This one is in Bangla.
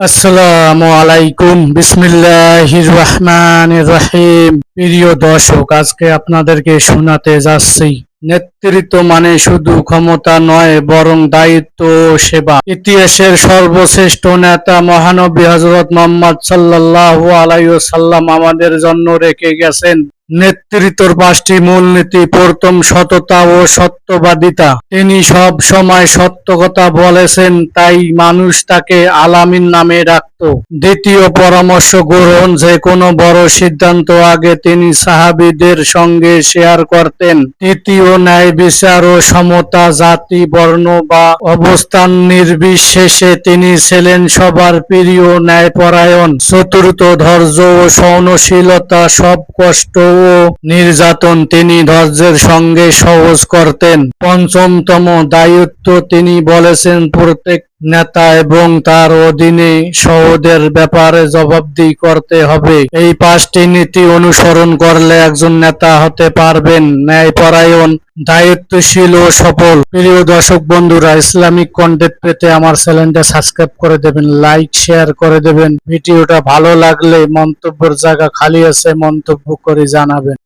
আসসালামু আলাইকুম। বিসমিল্লাহির রহমানির রহিম। প্রিয় দর্শক, আজকে আপনাদেরকে শোনাতে যাচ্ছি, নেতৃত্ব মানে শুধু ক্ষমতা নয়, বরং দায়িত্ব সেবা। ইতিহাসের সর্বশ্রেষ্ঠ নেতা মহানবী হজরত মোহাম্মদ সাল্লাল্লাহু আলাইহি সাল্লাম আমাদের জন্য রেখে গেছেন। নেতৃত্বর পাঁচটি মূলনীতি, প্রথম সততা ও সত্যবাদিতা। তিনি সব সময় সত্য কথা বলেছেন, তাই মানুষ তাকে আলামিন নামে ডাকত। দ্বিতীয় পরামর্শ গ্রহণ, যে কোনো বড় সিদ্ধান্ত আগে তিনি সাহাবীদের সঙ্গে শেয়ার করতেন। তৃতীয়, ন্যায় বিচার ও সমতা, জাতি, বর্ণ বা অবস্থান নির্বিশেষে তিনি ছিলেন সবার প্রিয় ন্যায়পরায়ণ। চতুর্থ, ধৈর্য ও সহনশীলতা, সব কষ্ট ও নির্যাতন তিনি ধৈর্যের সঙ্গে সহজ করতেন। পঞ্চমতম দায়িত্ব তিনি বলেছেন প্রত্যেক নেতা এবং তার অধীনে সহদের ব্যাপারে জবাবদিহি করতে হবে। এই পাঁচটি নীতি অনুসরণ করলে একজন নেতা হতে পারবেন ন্যায়পরায়ণ, দায়িত্বশীল ও সফল। প্রিয় দর্শক বন্ধুরা, ইসলামিক কন্টেন্ট পেতে আমার চ্যানেলটা সাবস্ক্রাইব করে দেবেন লাইক শেয়ার করে দেবেন। ভিডিওটা ভালো লাগলে মন্তব্যের জায়গা খালি আছে, মন্তব্য করে জানাবেন।